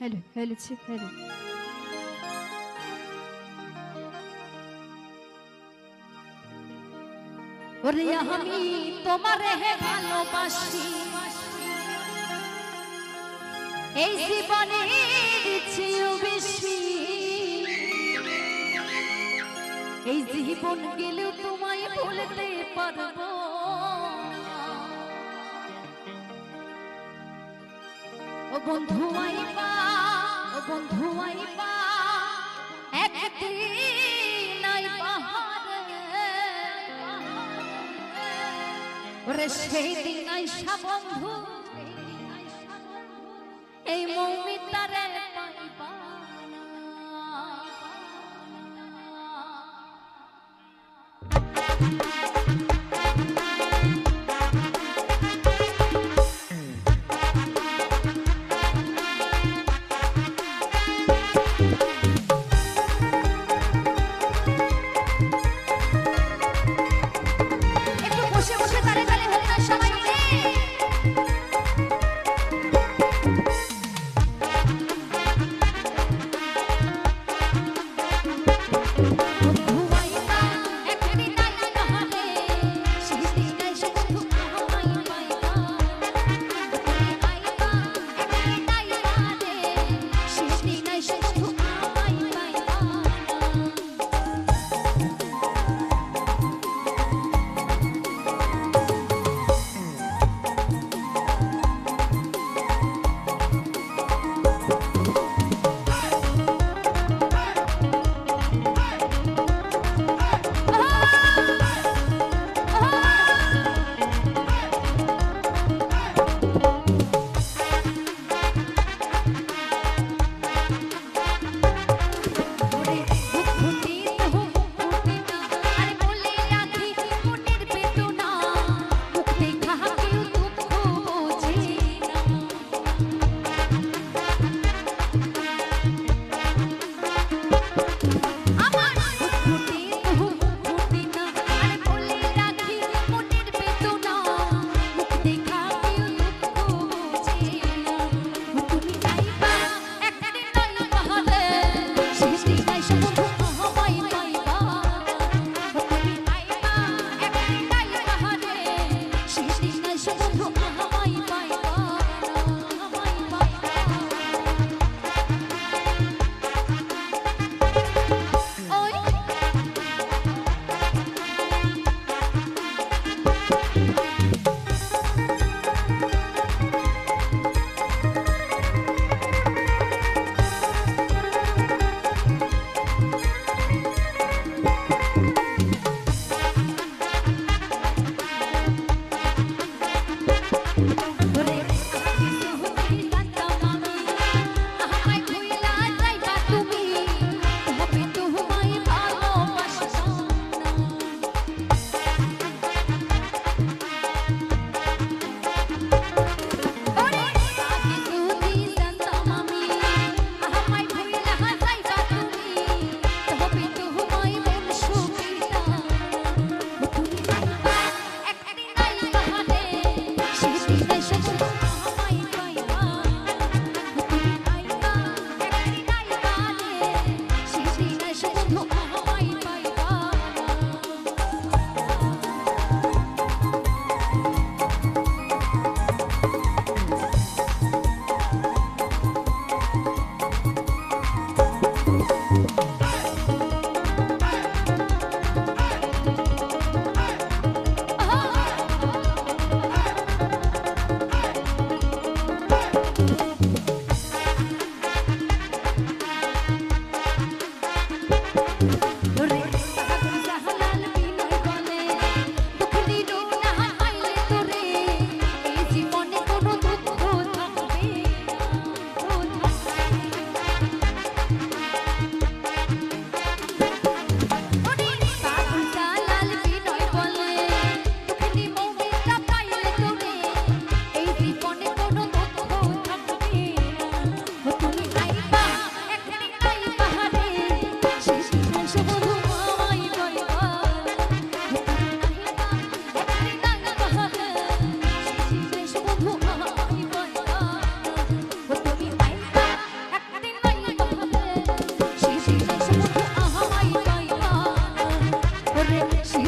Hello ছি hello ওরে আমি তোমারে হে ভালোবাসি। এই জীবনে চেয়েও বেশি। এই জীবন গেলেও তোমায় ভুলতে পারব বন্ধু আইবা সেই দিন আইসা বন্ধু। এই মৌমিতারে পাইবা একটু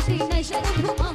శ్రీ నైషధుమా